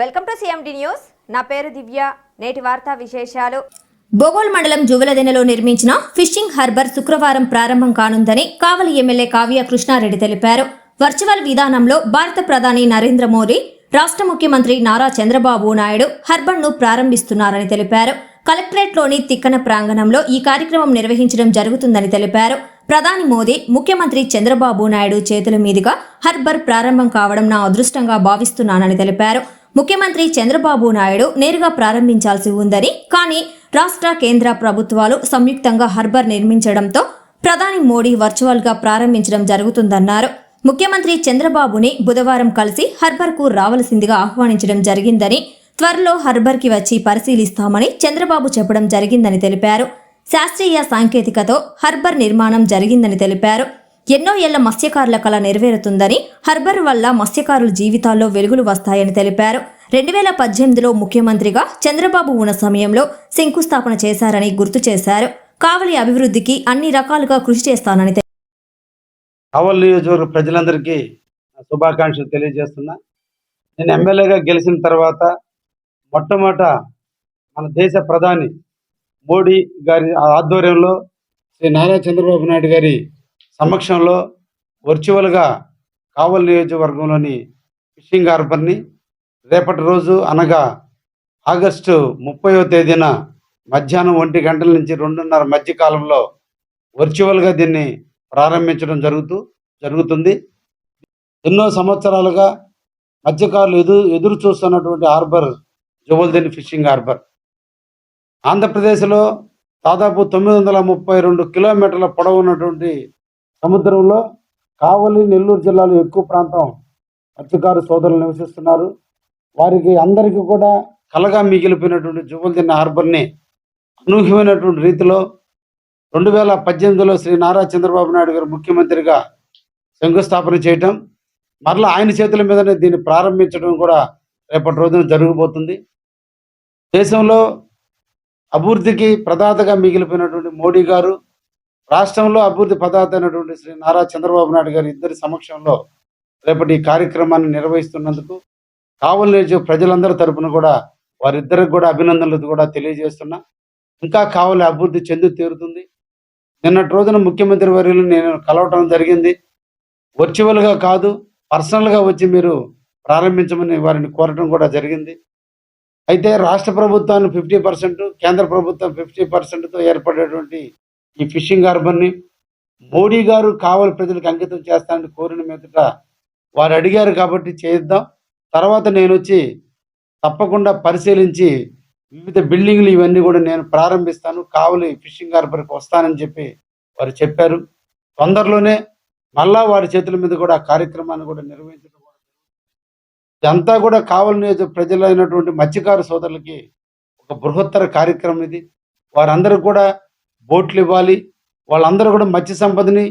Welcome to CMD news. నా పేరు దివ్య. నేటి వార్తా విశేషాలు. బోగోల్ మండలం జువలదెనలో నిర్మించిన ఫిషింగ్ హార్బర్ శుక్రవారం ప్రారంభం కానుందని కావలి ఎమ్మెల్యే కావ్య కృష్ణారెడ్డి తెలిపారు. వర్చువల్ విధానంలో భారత ప్రధాని నరేంద్ర మోదీ రాష్ట్ర ముఖ్యమంత్రి నారా చంద్రబాబు నాయుడు హర్బర్ను ప్రారంభిస్తున్నారని తెలిపారు. కలెక్టరేట్లోని తిక్కన ప్రాంగణంలో ఈ కార్యక్రమం నిర్వహించడం జరుగుతుందని తెలిపారు. ప్రధాని మోదీ ముఖ్యమంత్రి చంద్రబాబు నాయుడు చేతుల మీదుగా హర్బర్ ప్రారంభం కావడం నా అదృష్టంగా భావిస్తున్నానని తెలిపారు. ముఖ్యమంత్రి చంద్రబాబు నాయుడు నేరుగా ప్రారంభించాల్సి ఉందని కానీ రాష్ట్ర కేంద్ర ప్రభుత్వాలు సంయుక్తంగా హర్బర్ నిర్మించడంతో ప్రధాని మోడీ వర్చువల్గా ప్రారంభించడం జరుగుతుందన్నారు. ముఖ్యమంత్రి చంద్రబాబుని బుధవారం కలిసి హర్బర్కు రావలసిందిగా ఆహ్వానించడం జరిగిందని త్వరలో హర్బర్కి వచ్చి పరిశీలిస్తామని చంద్రబాబు చెప్పడం జరిగిందని తెలిపారు. శాస్త్రీయ సాంకేతికతో హర్బర్ నిర్మాణం జరిగిందని తెలిపారు. ఎన్నో ఏళ్ళ మత్స్యకారుల కళ నెరవేరుతుందని హర్బర్ వల్ల మత్స్యకారుల జీవితాల్లో వెలుగులు వస్తాయని తెలిపారు రెండు వేల పద్దెనిమిదిలో ముఖ్యమంత్రిగా చంద్రబాబు ఉన్న సమయంలో శంకుస్థాపన చేశారని గుర్తు చేశారు కావలి అభివృద్ధికి అన్ని రకాలుగా కృషి చేస్తానని తెలిపారు. నియోజకవర్గ ప్రజలందరికీ శుభాకాంక్షలు తెలియజేస్తున్నా నేను ఎమ్మెల్యేగా గెలిచిన తర్వాత మొట్టమొదట మన దేశ ప్రధాని మోడీ గారి ఆధ్వర్యంలో శ్రీ నారా చంద్రబాబు నాయుడు గారి సమక్షంలో వర్చువల్గా కావల్ నియోజకవర్గంలోని ఫిషింగ్ హార్బర్ని రేపటి రోజు అనగా ఆగస్టు ముప్పైవ తేదీన మధ్యాహ్నం ఒంటి గంటల నుంచి రెండున్నర మధ్య కాలంలో వర్చువల్గా దీన్ని ప్రారంభించడం జరుగుతూ జరుగుతుంది. ఎన్నో సంవత్సరాలుగా మత్స్యకారులు ఎదురు ఎదురు చూస్తున్నటువంటి హార్బర్ జువల్దెని ఫిషింగ్ హార్బర్. ఆంధ్రప్రదేశ్లో దాదాపు తొమ్మిది వందల ముప్పై రెండు కిలోమీటర్ల పొడవు ఉన్నటువంటి సముద్రంలో కావలి నెల్లూరు జిల్లాలో ఎక్కువ ప్రాంతం మత్స్యకారు సోదరులు నివసిస్తున్నారు. వారికి అందరికీ కూడా కలగా మిగిలిపోయినటువంటి జువల్దెని హార్బర్ని అనూహ్యమైనటువంటి రీతిలో రెండు వేల పద్దెనిమిదిలో శ్రీ నారా చంద్రబాబు నాయుడు గారు ముఖ్యమంత్రిగా శంకుస్థాపన చేయటం మరలా ఆయన చేతుల మీదనే దీన్ని ప్రారంభించడం కూడా రేపటి రోజున జరగబోతుంది. దేశంలో అభివృద్ధికి ప్రదాతగా మిగిలిపోయినటువంటి మోడీ గారు రాష్ట్రంలో అభివృద్ధి పదార్థ అయినటువంటి శ్రీ నారా చంద్రబాబు నాయుడు గారి ఇద్దరి సమక్షంలో రేపటి కార్యక్రమాన్ని నిర్వహిస్తున్నందుకు కావలి నియోజక ప్రజలందరి తరపున కూడా వారిద్దరికి కూడా అభినందనలు కూడా తెలియజేస్తున్నా. ఇంకా కావలి అభివృద్ధి చెంది తీరుతుంది. నిన్నటి రోజున ముఖ్యమంత్రి వర్యులు నేను కలవటం జరిగింది. వర్చువల్గా కాదు పర్సనల్గా వచ్చి మీరు ప్రారంభించమని వారిని కోరటం కూడా జరిగింది. అయితే రాష్ట్ర ప్రభుత్వాన్ని ఫిఫ్టీ పర్సెంట్ కేంద్ర ప్రభుత్వం ఫిఫ్టీ పర్సెంట్తో ఏర్పడేటువంటి ఈ ఫిషింగ్ హార్బర్ని మోడీ గారు కావలి ప్రజలకు అంకితం చేస్తానని కోరిన మీదట వారు అడిగారు కాబట్టి చేద్దాం తర్వాత నేను వచ్చి తప్పకుండా పరిశీలించి వివిధ బిల్డింగ్లు ఇవన్నీ కూడా నేను ప్రారంభిస్తాను. కావలి ఫిషింగ్ హార్బర్కి వస్తానని చెప్పి వారు చెప్పారు. తొందరలోనే మళ్ళా వారి చేతుల మీద కూడా ఆ కార్యక్రమాన్ని కూడా నిర్వహించడం ఇదంతా కూడా కావలి నియోజక ప్రజలైనటువంటి మత్స్యకారు సోదరులకి ఒక బృహత్తర కార్యక్రమం ఇది. వారందరూ కూడా బోట్లు ఇవ్వాలి వాళ్ళందరూ కూడా మత్స్య సంపదని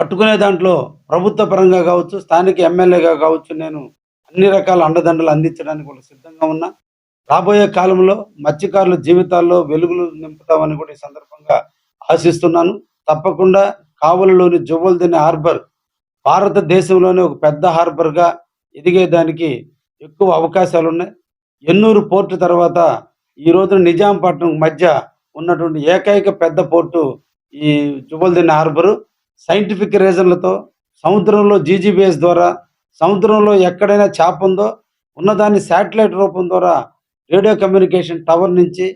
పట్టుకునే దాంట్లో ప్రభుత్వ పరంగా కావచ్చు స్థానిక ఎమ్మెల్యేగా కావచ్చు నేను అన్ని రకాల అండదండలు అందించడానికి కూడా సిద్ధంగా ఉన్నా. రాబోయే కాలంలో మత్స్యకారుల జీవితాల్లో వెలుగులు నింపుతామని కూడా ఈ సందర్భంగా ఆశిస్తున్నాను. తప్పకుండా కావలిలోని జువ్వల్దిని హార్బర్ భారతదేశంలోనే ఒక పెద్ద హార్బర్గా ఎదిగేదానికి ఎక్కువ అవకాశాలు ఉన్నాయి ఎన్నూరు పోర్టు తర్వాత ఈ రోజున నిజాంపట్నం మధ్య ఉన్నటువంటి ఏకైక పెద్ద పోర్టు ఈ జుబల్దిన్ హార్బరు. సైంటిఫిక్ రీజన్లతో సముద్రంలో జీజీబీఎస్ ద్వారా సముద్రంలో ఎక్కడైనా చేప ఉందో ఉన్నదాన్ని శాటిలైట్ రూపం ద్వారా రేడియో కమ్యూనికేషన్ టవర్ నుంచి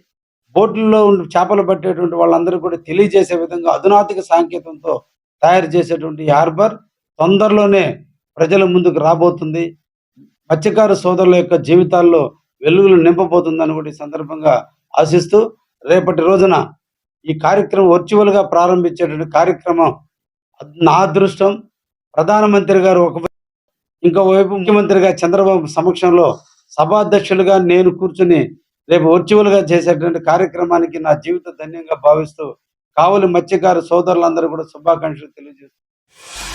బోట్లలో ఉండి చేపలు పట్టేటువంటి వాళ్ళందరూ కూడా తెలియజేసే విధంగా అధునాతిక సాంకేతంతో తయారు చేసేటువంటి హార్బర్ తొందరలోనే ప్రజల ముందుకు రాబోతుంది. మత్స్యకారు సోదరుల యొక్క జీవితాల్లో వెలుగులు నింపబోతుందని కూడా ఈ సందర్భంగా ఆశిస్తూ రేపటి రోజున ఈ కార్యక్రమం వర్చువల్గా ప్రారంభించేటువంటి కార్యక్రమం నా అదృష్టం. ప్రధానమంత్రి గారు ఒక ఇంకోవైపు ముఖ్యమంత్రిగా చంద్రబాబు సమక్షంలో సభాధ్యక్షులుగా నేను కూర్చుని రేపు వర్చువల్గా చేసేటువంటి కార్యక్రమానికి నా జీవిత ధన్యంగా భావిస్తూ కావలి మత్స్యకారు సోదరులందరూ కూడా శుభాకాంక్షలు తెలియజేస్తున్నారు